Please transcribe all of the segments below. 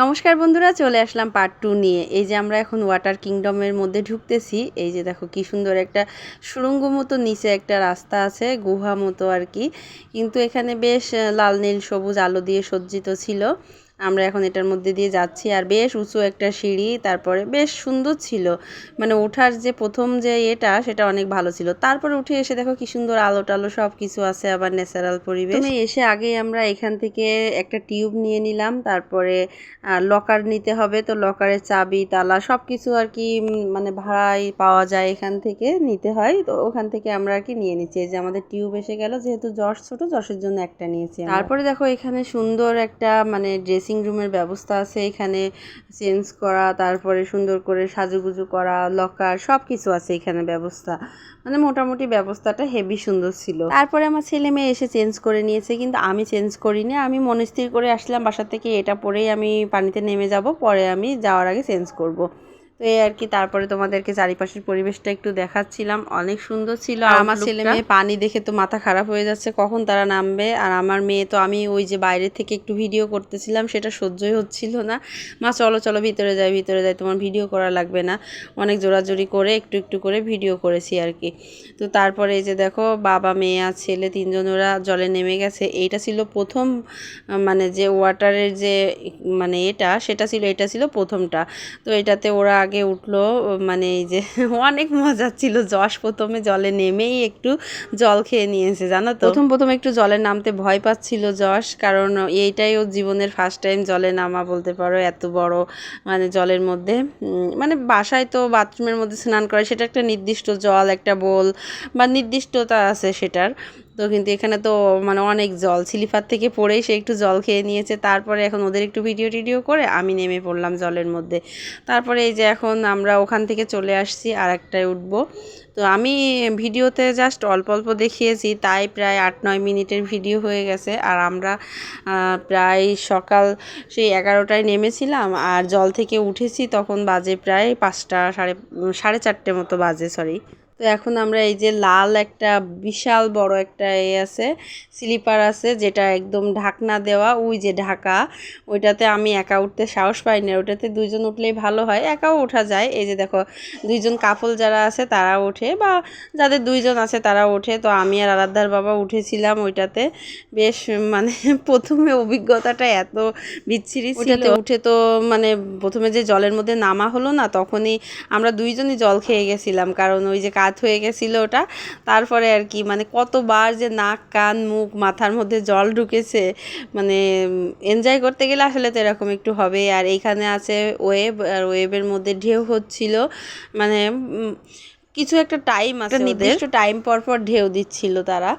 নমস্কার বন্ধুরা, চলে আসলাম পার্ট টু নিয়ে। এই যে আমরা এখন ওয়াটার কিংডমের মধ্যে ঢুকতেছি, এই যে দেখো কি সুন্দর একটা সুড়ঙ্গ মতো নিচে একটা রাস্তা আছে, গুহা মতো আর কি। কিন্তু এখানে বেশ লাল, নীল, সবুজ আলো দিয়ে সজ্জিত ছিল। আমরা এখন এটার মধ্যে দিয়ে যাচ্ছি। আর বেশ উঁচু একটা সিঁড়ি তারপরে বেশ সুন্দর ছিল। মানে ওঠার যে প্রথম যে এটা সেটা অনেক ভালো ছিল। তারপরে উঠে এসে দেখো কি সুন্দর আলো টালো সব কিছু আছে আবার ন্যাচারাল পরিবেশ। তুমি এসে আগেই আমরা এখান থেকে একটা টিউব নিয়ে নিলাম তারপরে লকার নিতে হবে। তো লকারের চাবি তালা সব কিছু আর কি মানে ভাড়ায় পাওয়া যায় এখান থেকে নিতে হয়। তো ওখান থেকে আমরা আর কি নিয়ে নিচ্ছি। যে আমাদের টিউব এসে গেল যেহেতু যশ ছোট যশের জন্য একটা নিয়েছি তারপরে দেখো এখানে সুন্দর একটা মানে ড্রেসিং রুমের ব্যবস্থা আছে এখানে চেঞ্জ করা, তারপরে সুন্দর করে সাজুগুজু করা লকার সব কিছু আছে এখানে ব্যবস্থা। মানে মোটামুটি ব্যবস্থাটা হেভি সুন্দর ছিল। তারপরে আমার ছেলে মেয়ে এসে চেঞ্জ করে নিয়েছে, কিন্তু আমি চেঞ্জ করিনি। আমি মনস্থির করে আসলাম বাসা থেকে, এটা পরেই আমি পানিতে নেমে যাব, পরে আমি যাওয়ার আগে চেঞ্জ করব। তো এই আর কি তারপরে তোমাদেরকে চারিপাশের পরিবেশটা একটু দেখাচ্ছিলাম। অনেক সুন্দর ছিল আর আমার ছেলে মেয়ে পানি দেখে তো মাথা খারাপ হয়ে যাচ্ছে কখন তারা নামবে? আর আমার মেয়ে তো আমি ওই যে বাইরে থেকে একটু ভিডিও করতেছিলাম সেটা সহ্যই হচ্ছিল না। মা চলো চলো ভিতরে যাই ভিতরে যাই তোমার ভিডিও করা লাগবে না। অনেক জোরাজোরি করে একটু একটু করে ভিডিও করেছি আর কি। তো তারপরে এই যে দেখো বাবা মেয়ে আর ছেলে তিনজন ওরা জলে নেমে গেছে। এইটা ছিল প্রথম মানে যে ওয়াটারের যে মানে এটা সেটা ছিল এটা ছিল প্রথমটা। তো এটাতে ওরা আগে উঠল মানে এই যে অনেক মজা ছিল। যশ প্রথমে জলে নেমেই একটু জল খেয়ে নিয়েছে, জানো তো? প্রথম প্রথম একটু জলে নামতে ভয় পাচ্ছিল যশ, কারণ এইটাই ওর জীবনের ফার্স্ট টাইম জলে নামা বলতে পারো, এত বড় মানে জলের মধ্যে। মানে বাসায় তো বাথরুমের মধ্যে স্নান করে সেটা একটা নির্দিষ্ট জল, একটা বোল বা নির্দিষ্টতা আছে সেটার। তো কিন্তু এখানে তো মানে অনেক জল। স্লিপার থেকে পড়েই সে একটু জল খেয়ে নিয়েছে। তারপরে এখন ওদের একটু ভিডিও টিডিও করে আমি নেমে পড়লাম জলের মধ্যে। তারপরে এই যে এখন আমরা ওখান থেকে চলে আসছি আর একটায় উঠবো। তো আমি ভিডিওতে জাস্ট অল্প অল্প দেখিয়েছি, তাই প্রায় আট নয় মিনিটের ভিডিও হয়ে গেছে। আর আমরা প্রায় সকাল সেই এগারোটায় নেমেছিলাম আর জল থেকে উঠেছি তখন বাজে প্রায় পাঁচটা সাড়ে সাড়ে চারটে মতো বাজে সরি তো এখন আমরা এই যে লাল একটা বিশাল বড় একটা এ আছে স্লিপার আছে যেটা একদম ঢাকনা দেওয়া ওই যে ঢাকা। ওইটাতে আমি একা উঠতে সাহস পাই না ওইটাতে দুইজন উঠলেই ভালো হয়। একাও ওঠা যায়। এই যে দেখো দুইজন কাফল যারা আছে তারা ওঠে বা যাদের দুইজন আছে তারা ওঠে। তো আমি আর আরাধ্যার বাবা উঠেছিলাম ওইটাতে। বেশ মানে প্রথমে অভিজ্ঞতাটা এত বিচ্ছিরি ওইটাতে উঠে তো মানে প্রথমে যে জলের মধ্যে নামা হলো না তখনই আমরা দুইজনই জল খেয়ে গেছিলাম। কারণ ওই যে কাত হয়ে গেছিল ওটা। তারপরে আর কি মানে কতবার যে নাক, কান, মুখ, মাথার মধ্যে জল ঢুকেছে মানে এনজয় করতে গেলে আসলে তো এরকম একটু হবে আর এইখানে আছে ওয়েব আর ওয়েবের মধ্যে ঢেউ হচ্ছিল। মানে কিছু একটা টাইম আছে নির্দিষ্ট টাইম পর পর ঢেউ দিচ্ছিল তারা।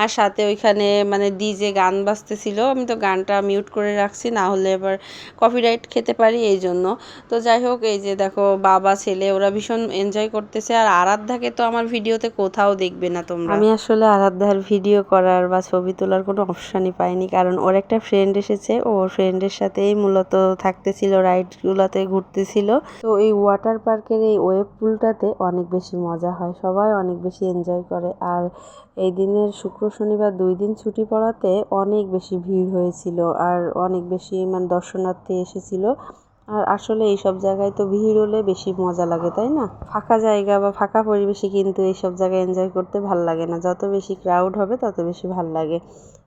আর সাথে ওইখানে মানে ডিজে গান বাজতেছিল। আমি তো গানটা মিউট করে রাখছি না হলে এবার কপিরাইট খেতে পারি এই জন্য। তো যাই হোক এই যে দেখো বাবা ছেলে ওরা ভীষণ এনজয় করতেছে। আর আরাধ্যাকে তো আমার ভিডিওতে কোথাও দেখবে না তোমরা। আমি আসলে আরাধ্যার ভিডিও করার বা ছবি তোলার কোনো অপশানই পাইনি। কারণ ওর একটা ফ্রেন্ড এসেছে। ও ফ্রেন্ডের সাথেই মূলত থাকতেছিল রাইডগুলোতে ঘুরতেছিল। তো এই ওয়াটার পার্কের এই ওয়েব পুলটাতে অনেক বেশি মজা হয়, সবাই অনেক বেশি এনজয় করে। আর এই দিনের শুক্র, শনিবার দুই দিন ছুটি পড়াতে অনেক বেশি ভিড় হয়েছিল আর অনেক বেশি মানে দর্শনার্থী এসেছিল। আর আসলে এইসব জায়গায় তো ভিড় হলে বেশি মজা লাগে, তাই না? ফাঁকা জায়গা বা ফাঁকা পরিবেশে কিন্তু এইসব জায়গায় এনজয় করতে ভালো লাগে না। যত বেশি ক্রাউড হবে, তত বেশি ভালো লাগে।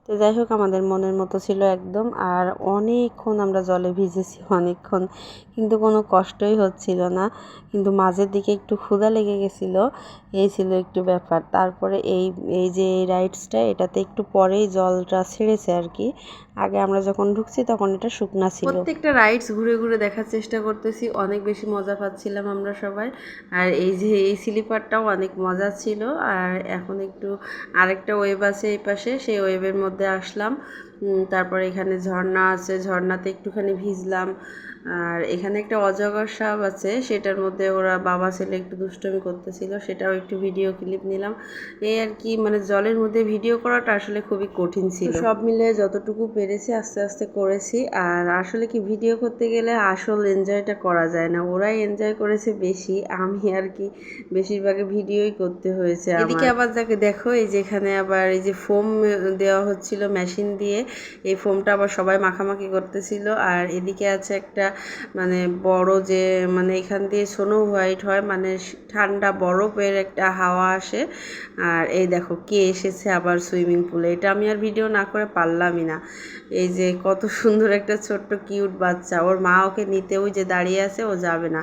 তো যাই হোক, আমাদের মনের মতো ছিল একদম। আর অনেকক্ষণ আমরা জলে ভিজেছি, অনেকক্ষণ। কিন্তু কোনো কষ্টই হচ্ছিল না। কিন্তু মাঝের দিকে একটু ক্ষুধা লেগে গেছিল। এই ছিল একটু ব্যাপার। তারপরে এই এই যে এই রাইডসটা, এটাতে একটু পরেই জলটা ছেড়েছে আর কি। আগে আমরা যখন ঢুকছি তখন এটা শুকনা ছিল। প্রত্যেকটা রাইডস ঘুরে ঘুরে দেখার চেষ্টা করতেছি। অনেক বেশি মজা পাচ্ছিলাম আমরা সবাই। আর এই যে এই স্লিপারটাও অনেক মজা ছিল। আর এখন একটু আরেকটা ওয়েব আছে এই পাশে। সেই ওয়েবের মধ্যে আসলাম। তারপরে তারপর এখানে ঝর্ণা আছে ঝর্ণাতে একটুখানি ভিজলাম। আর এখানে একটা অজগর সাপ আছে সেটার মধ্যে ওরা বাবা ছেলে একটু দুষ্টমি করতেছিল সেটাও একটু ভিডিও ক্লিপ নিলাম। এই আর কি মানে জলের মধ্যে ভিডিও করাটা আসলে খুবই কঠিন ছিল। সব মিলে যতটুকু পেরেছি আস্তে আস্তে করেছি আর আসলে কি ভিডিও করতে গেলে আসল এনজয়টা করা যায় না। ওরাই এনজয় করেছে বেশি আমি আর কি বেশিরভাগে ভিডিওই করতে হয়েছে এদিকে আবার যাকে দেখো এই যেখানে আবার এই যে ফোম দেওয়া হচ্ছিল মেশিন দিয়ে এই ফোমটা আবার সবাই মাখামাখি করতেছিল। আর এদিকে আছে একটা মানে বড় যে মানে এখান দিয়ে সোনো হোয়াইট হয় মানে ঠান্ডা বরফের একটা হাওয়া আসে। আর এই দেখো কে এসেছে আবার সুইমিং পুলে এটা আমি আর ভিডিও না করে পারলামই না। এই যে কত সুন্দর একটা ছোট্ট কিউট বাচ্চা। ওর মা ওকে নিতে ওই যে দাঁড়িয়ে আছে, ও যাবে না।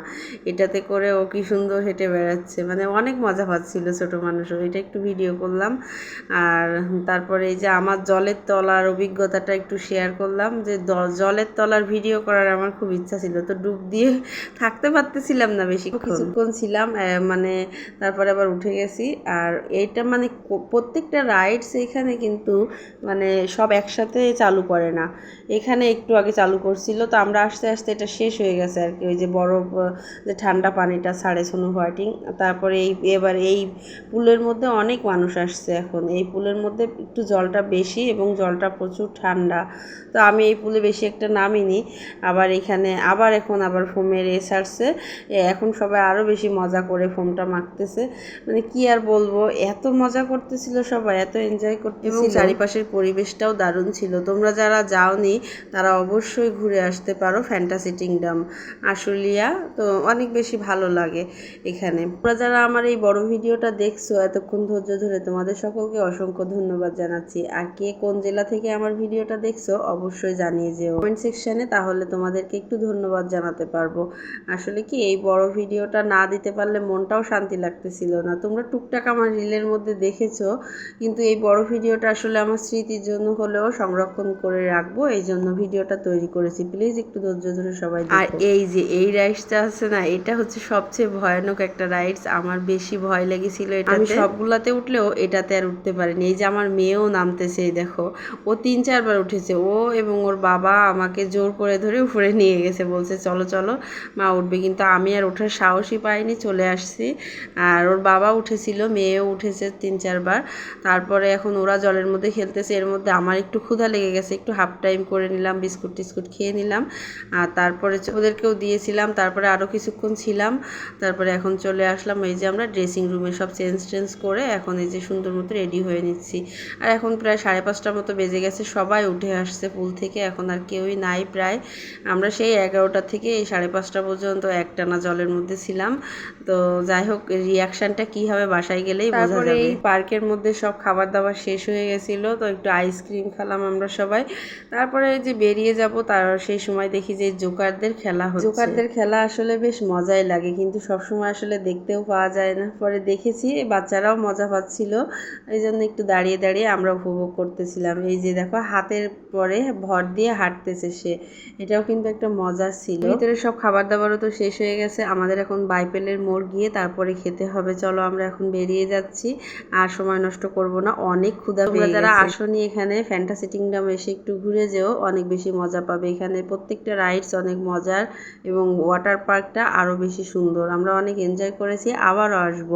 এটাতে করে ও কি সুন্দর হেঁটে বেড়াচ্ছে। মানে অনেক মজা পাচ্ছিল ছোট মানুষও। এটা একটু ভিডিও করলাম। আর তারপরে এই যে আমার জলের তলার অভিজ্ঞতাটা একটু শেয়ার করলাম যে জলের তলার ভিডিও করার আমার খুব ইচ্ছা ছিল তো ডুব দিয়ে থাকতে পারতেছিলাম না বেশি। কিছুক্ষণ ছিলাম মানে তারপরে আবার উঠে গেছি। আর এইটা মানে প্রত্যেকটা রাইডস এখানে কিন্তু মানে সব একসাথে চালু করে না। এখানে একটু আগে চালু করছিল তো আমরা আস্তে আস্তে এটা শেষ হয়ে গেছে আর কি। ওই যে বরফ যে ঠান্ডা পানিটা ছাড়ে সোনো হোয়াইটিং তারপরে এই এবার এই পুলের মধ্যে অনেক মানুষ আসছে এখন। এই পুলের মধ্যে একটু জলটা বেশি এবং জলটা প্রচুর ঠান্ডা। তো আমি এই পুলে বেশি একটা নামিনি। আবার এখানে আবার এখন আবার ফোমের এস আসছে এখন সবাই আরও বেশি মজা করে ফোমটা মাখতেছে মানে কি আর বলব, এত মজা করতেছিল সবাই, এত এনজয় করতেছিল। চারিপাশের পরিবেশটাও দারুণ ছিল। তোমরা যারা যাওনি, তারা অবশ্যই ঘুরে আসতে পারো ফ্যান্টাসি কিংডম আশুলিয়া, তো অনেক বেশি ভালো লাগে এখানে। তোমরা যারা আমার এই বড় ভিডিওটা দেখছ, এতক্ষণ ধৈর্য ধরে তোমাদের সকলকে অসংখ্য ধন্যবাদ জানাচ্ছি। আর কে কোন জেলা থেকে আমার ভিডিওটা দেখছ, অবশ্যই জানিয়ে যেও। কমেন্ট সেকশানে তাহলে তোমাদেরকে একটু ধন্যবাদ জানাতে পারব। আসলে কি এই বড় ভিডিওটা না দিতে পারলে মনটাও শান্তি লাগতেছিল না। তোমরা টুকটাক আমার রিলের মধ্যে দেখেছ কিন্তু এই বড় ভিডিওটা আসলে আমার স্মৃতির জন্য হলেও সংরক্ষণ করে রাখব। এই জন্য ভিডিওটা তৈরি করেছি। প্লিজ একটু ধৈর্য ধরে সবাই আর এই যে এই রাইডসটা আছে না এটা হচ্ছে সবচেয়ে ভয়ানক একটা রাইডস। আমার বেশি ভয় লেগেছিল এটা আমি সবগুলাতে উঠলেও এটাতে আর উঠতে পারিনি। এই যে আমার মেয়েও নামতেছে দেখো। ও তিন চারবার উঠেছে। ও এবং ওর বাবা আমাকে জোর করে ধরে উপরে নিয়ে গেছে, বলছে, চলো চলো। মা উঠবে, কিন্তু আমি আর ওঠার সাহসই পাইনি, চলে আসছি। আর ওর বাবা উঠেছিল, মেয়েও উঠেছে তিন চারবার তারপরে এখন ওরা জলের মধ্যে খেলতেছে, এর মধ্যে আমার একটু ক্ষুধা লেগে গেছে, একটু হাফ টাইম করে নিলাম, বিস্কুট টিস্কুট খেয়ে নিলাম। আর তারপরে ওদেরকেও দিয়েছিলাম, তারপরে আরও কিছুক্ষণ ছিলাম। তারপরে এখন চলে আসলাম, এই যে আমরা ড্রেসিং রুমে সব চেঞ্জ, টেঞ্জ করে এখন এই যে সুন্দর মতো রেডি হয়ে নিচ্ছি। আর এখন প্রায় সাড়ে পাঁচটার মতো বেজে গেছে, সবাই উঠে আসছে পুল থেকে, এখন আর কেউই নাই প্রায়। আমরা সেই এগারোটা থেকে এই সাড়ে পাঁচটা পর্যন্ত একটানা জলের মধ্যে ছিলাম। তো যাই হোক রিয়াকশানটা কী হবে বাসায় গেলেই বোঝা যাবে। এই পার্কের মধ্যে সব খাবার দাবার শেষ হয়ে গেছিল তো একটু আইসক্রিম খেলাম আমরা সবাই। তারপরে যে বেরিয়ে যাব তার সেই সময় দেখি যে জোকারদের খেলা হচ্ছে। জোকারদের খেলা আসলে বেশ মজাই লাগে কিন্তু সবসময় আসলে দেখতেও পাওয়া যায় না। পরে দেখেছি বাচ্চারাও মজা পাচ্ছিল। এই জন্য একটু দাঁড়িয়ে দাঁড়িয়ে আমরা উপভোগ করতেছিলাম। এই যে দেখো হাতের পরে ভর দিয়ে হাঁটতেছে সে। এটাও কিন্তু একটা মজার ছিল। ভিতরে সব খাবার দাবারও তো শেষ হয়ে গেছে। আমাদের এখন বাইপেলের মোড় গিয়ে তারপরে খেতে হবে। চলো আমরা এখন বেরিয়ে যাচ্ছি। আর সময় নষ্ট করব না। অনেক ক্ষুধা তোমরা যারা আসনি এখানে ফ্যান্টাসি কিংডম এসে একটু ঘুরে যেও। অনেক বেশি মজা পাবে এখানে। প্রত্যেকটা রাইডস অনেক মজার এবং ওয়াটার পার্কটা আরও বেশি সুন্দর। আমরা অনেক এনজয় করেছি। আবারও আসব।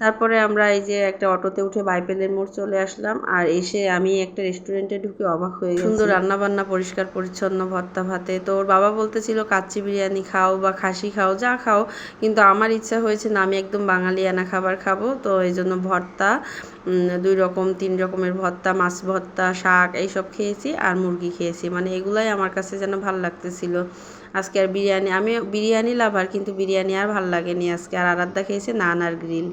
তারপরে আমরা এই যে একটা অটোতে উঠে বাইপেলের মোড় চলে আসলাম, আর এসে আমি একটা রেস্টুরেন্টে ঢুকে অবাক হয়ে গেছি। সুন্দর রান্না বান্না পরিষ্কার, পরিচ্ছন্ন ভর্তা ভাতে। তো ওর বাবা বলতেছিল, কাচ্চি বিরিয়ানি খাও বা খাসি খাও, যা খাও। কিন্তু আমার ইচ্ছা হয়েছে না, আমি একদম বাঙালিয়ানা খাবার খাব। তো এই জন্য ভর্তা দুই রকম, তিন রকমের ভর্তা, মাছ ভর্তা, শাক এইসব খেয়েছি আর মুরগি খেয়েছি। মানে এগুলাই আমার কাছে যেন ভালো লাগতেছিল। আজকে আর বিরিয়ানি আমি বিরিয়ানি লাভার, কিন্তু বিরিয়ানি আর ভালো লাগেনি আজকে। আর আরাধ্যা খেয়েছে নান আর গ্রিল।